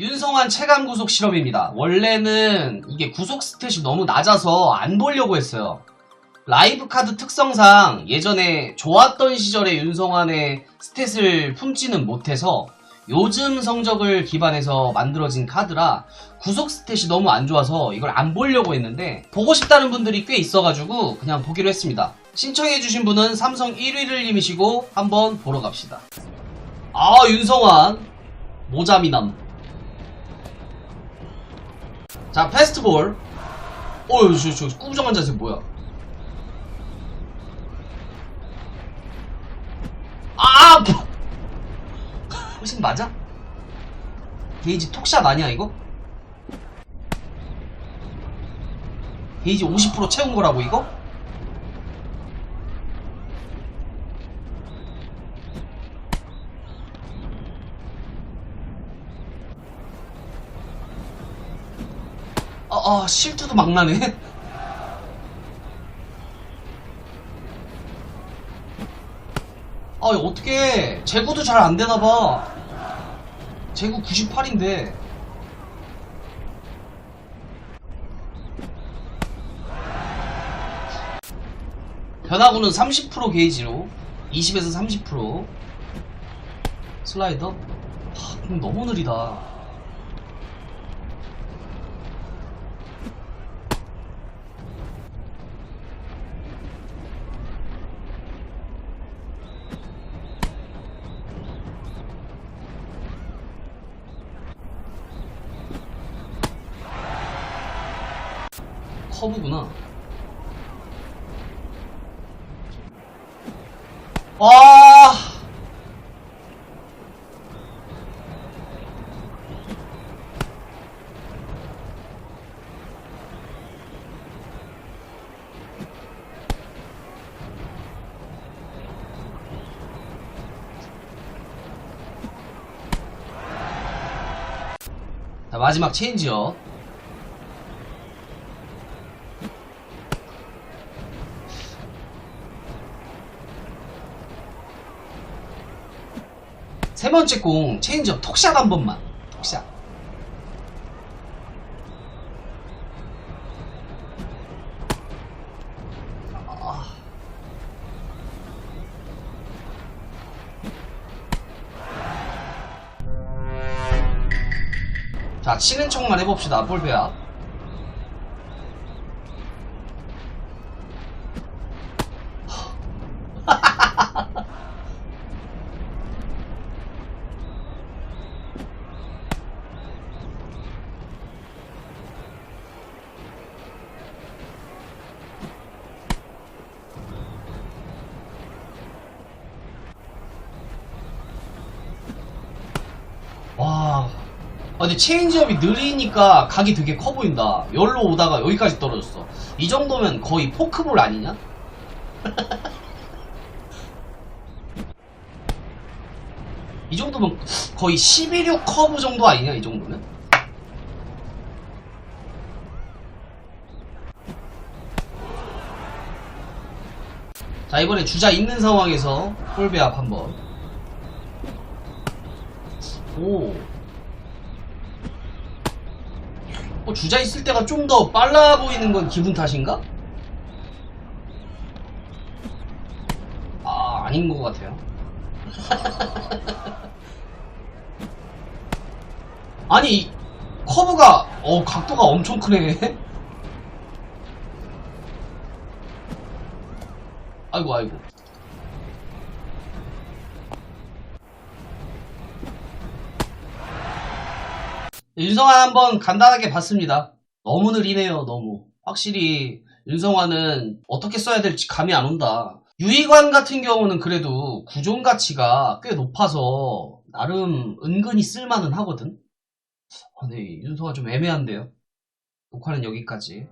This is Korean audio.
윤성환 체감 구속 실험입니다. 원래는 이게 구속 스탯이 너무 낮아서 안 보려고 했어요. 라이브 카드 특성상 예전에 좋았던 시절의 윤성환의 스탯을 품지는 못해서 요즘 성적을 기반해서 만들어진 카드라 구속 스탯이 너무 안 좋아서 이걸 안 보려고 했는데 보고 싶다는 분들이 꽤 있어가지고 그냥 보기로 했습니다. 신청해주신 분은 삼성 1위를 님이시고 한번 보러 갑시다. 아 윤성환 모자미남 자 페스트볼 어휴 저, 저 꾸부정한 자세 뭐야 아 뭐. 훨씬 맞아? 게이지 톡샷 아니야 이거? 게이지 50% 채운 거라고 이거? 아, 아 실투도 막 나네. 아 어떻게 재구도 잘 안 되나 봐. 재구 98인데. 변화구는 30% 게이지로 20에서 30% 슬라이더? 하, 공 너무 느리다 커브구나. 와. 자, 마지막 체인지업. 세 번째 공 체인지업 톡샷 한 번만 톡샷 아. 자 치는 척만 해봅시다 볼배야 와. 아, 근데 체인지업이 느리니까 각이 되게 커 보인다. 여기로 오다가 여기까지 떨어졌어. 이 정도면 거의 포크볼 아니냐? 이 정도면 거의 11육 커브 정도 아니냐, 이 정도면? 자, 이번에 주자 있는 상황에서 홀배합 한번. 오. 어, 주자 있을 때가 좀 더 빨라 보이는 건 기분 탓인가? 아, 아닌 것 같아요. 아니, 이 커브가, 어, 각도가 엄청 크네. 아이고, 아이고. 윤성환 한번 간단하게 봤습니다. 너무 느리네요, 너무. 확실히 윤성환은 어떻게 써야 될지 감이 안 온다. 유희관 같은 경우는 그래도 구종 가치가 꽤 높아서 나름 은근히 쓸만은 하거든. 아, 근데 윤성환 좀 애매한데요. 녹화는 여기까지.